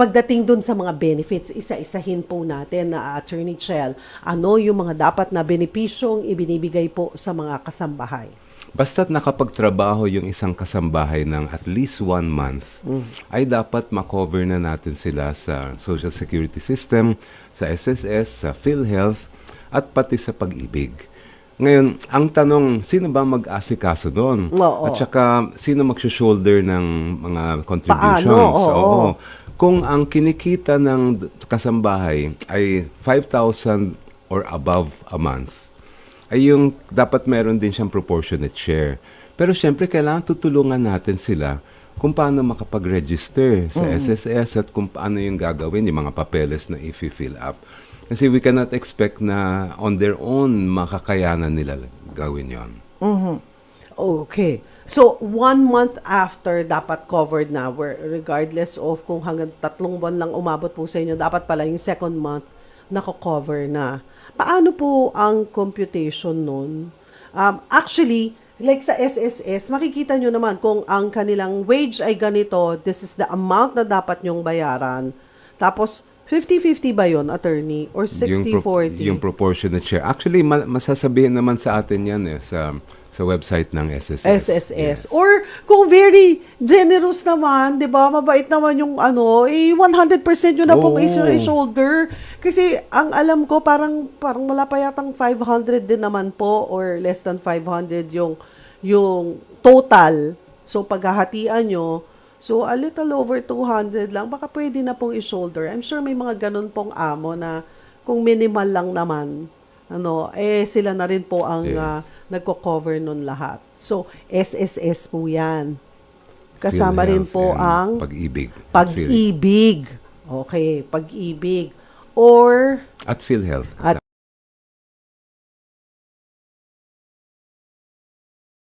pagdating dun sa mga benefits, isa-isahin po natin na Attorney Chell, ano yung mga dapat na benepisyong ibinibigay po sa mga kasambahay? Basta't nakapagtrabaho yung isang kasambahay ng at least one month, ay dapat makover na natin sila sa Social Security System, sa SSS, sa PhilHealth, at pati sa pag-ibig. Ngayon, ang tanong, sino ba mag-asikaso doon? Oo. At saka, sino mag-shoulder ng mga contributions? Paano? Oo. Oo. Kung ang kinikita ng kasambahay ay 5,000 or above a month, ay yung dapat meron din siyang proportionate share. Pero syempre, kailangan tutulungan natin sila kung paano makapag-register sa SSS at kung paano yung gagawin, yung mga papeles na i-fill up. Kasi we cannot expect na on their own makakayanan nila gawin yon. Okay. So, one month after, dapat covered na, where regardless of kung hanggang tatlong buwan lang umabot po sa inyo, dapat pala yung second month, nako-cover na. Paano po ang computation nun? Um, actually, like sa SSS, makikita nyo naman kung ang kanilang wage ay ganito, this is the amount na dapat nyong bayaran. Tapos, 50-50 ba yon attorney? Or Yung, pro- 60-40? yung proportionate share. Actually, ma- masasabihin naman sa atin yan eh, sa, sa website ng SSS. SSS. Yes. Or kung very generous naman, 'di ba? Mabait naman yung ano, eh 100% yun na pong Oo. is- shoulder. Kasi ang alam ko parang parang wala pa yatang 500 din naman po or less than 500 yung yung total. So paghahatian nyo, so a little over 200 lang, baka pwede na pong i-shoulder. I'm sure may mga ganun pong amo na kung minimal lang naman, ano, eh sila na rin po ang Yes. ah, nagko-cover nun lahat. So, SSS po yan. Kasama rin po ang pag-ibig. pag-ibig. Okay, pag-ibig. Or At PhilHealth. at